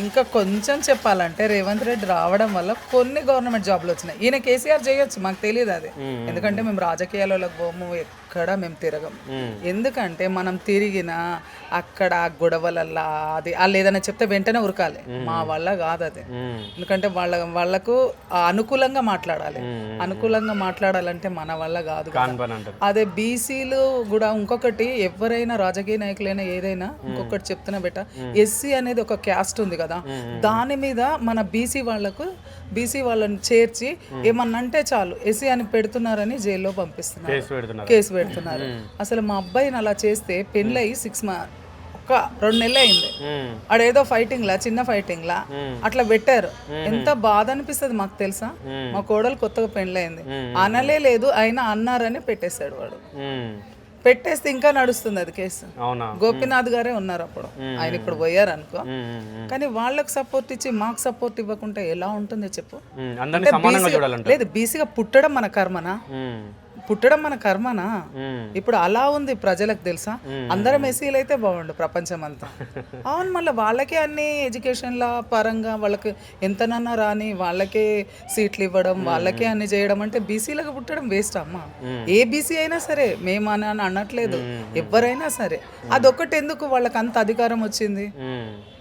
ఇంకా కొంచెం చెప్పాలంటే రేవంత్ రెడ్డి రావడం వల్ల కొన్ని గవర్నమెంట్ జాబ్లు వచ్చినాయి. ఈయన కేసీఆర్ చేయొచ్చు మాకు తెలియదు అది. ఎందుకంటే మేము రాజకీయాలకు పోము ఎక్కడ మేము తిరగం. ఎందుకంటే మనం తిరిగిన అక్కడ గొడవలల్లా అది వాళ్ళు ఏదైనా చెప్తే వెంటనే ఉరకాలి. మా వల్ల కాదు అది. ఎందుకంటే వాళ్ళ వాళ్ళకు అనుకూలంగా మాట్లాడాలి. అనుకూలంగా మాట్లాడాలంటే మన వల్ల కాదు అదే బీసీలు కూడా ఇంకొకటి ఎవరైనా రాజకీయ నాయకులైనా ఏదైనా ఇంకొకటి చెప్తున్నా బెట. ఎస్సీ అనేది ఒక క్యాస్ట్ ఉంది కదా. దాని మీద మన బీసీ వాళ్ళకు బీసీ వాళ్ళని చేర్చి ఏమన్నా అంటే చాలు ఎస్సీ అని పెడుతున్నారని జైల్లో పంపిస్తున్నారు. కేసు పెడుతున్నారు. అసలు మా అబ్బాయిని అలా చేస్తే పెళ్ళయి సిక్స్ మా ఒక రెండు నెలలు అయింది. ఆడేదో ఫైటింగ్ లా చిన్న ఫైటింగ్ లా అట్లా పెట్టారు. ఎంత బాధ అనిపిస్తుంది మాకు తెలుసా? మా కోడలు కొత్తగా పెళ్ళయింది. అనలే లేదు అయినా అన్నారని పెట్టేశాడు వాడు. పెట్టేస్తే ఇంకా నడుస్తుంది అది కేసు. అవునా? గోపీనాథ్ గారే ఉన్నారు అప్పుడు. ఆయన ఇప్పుడు పోయారు అనుకో కానీ వాళ్ళకి సపోర్ట్ ఇచ్చి మాకు సపోర్ట్ ఇవ్వకుంటే ఎలా ఉంటుంది చెప్పు. లేదు బీసీగా పుట్టడం మన కర్మనా? పుట్టడం మన కర్మనా? ఇప్పుడు అలా ఉంది ప్రజలకు తెలుసా? అందరం ఎస్సీలు అయితే బాగుండు ప్రపంచం అంతా అవును మళ్ళీ వాళ్ళకే అన్ని ఎడ్యుకేషన్ల పరంగా వాళ్ళకి ఎంతనన్నా రాని వాళ్ళకే సీట్లు ఇవ్వడం వాళ్ళకే అన్ని చేయడం అంటే బీసీలకు పుట్టడం వేస్ట్ అమ్మ. ఏ బీసీ అయినా సరే మేము అని అని అనట్లేదు. ఎవరైనా సరే. అదొక్కటి ఎందుకు వాళ్ళకి అంత అధికారం వచ్చింది?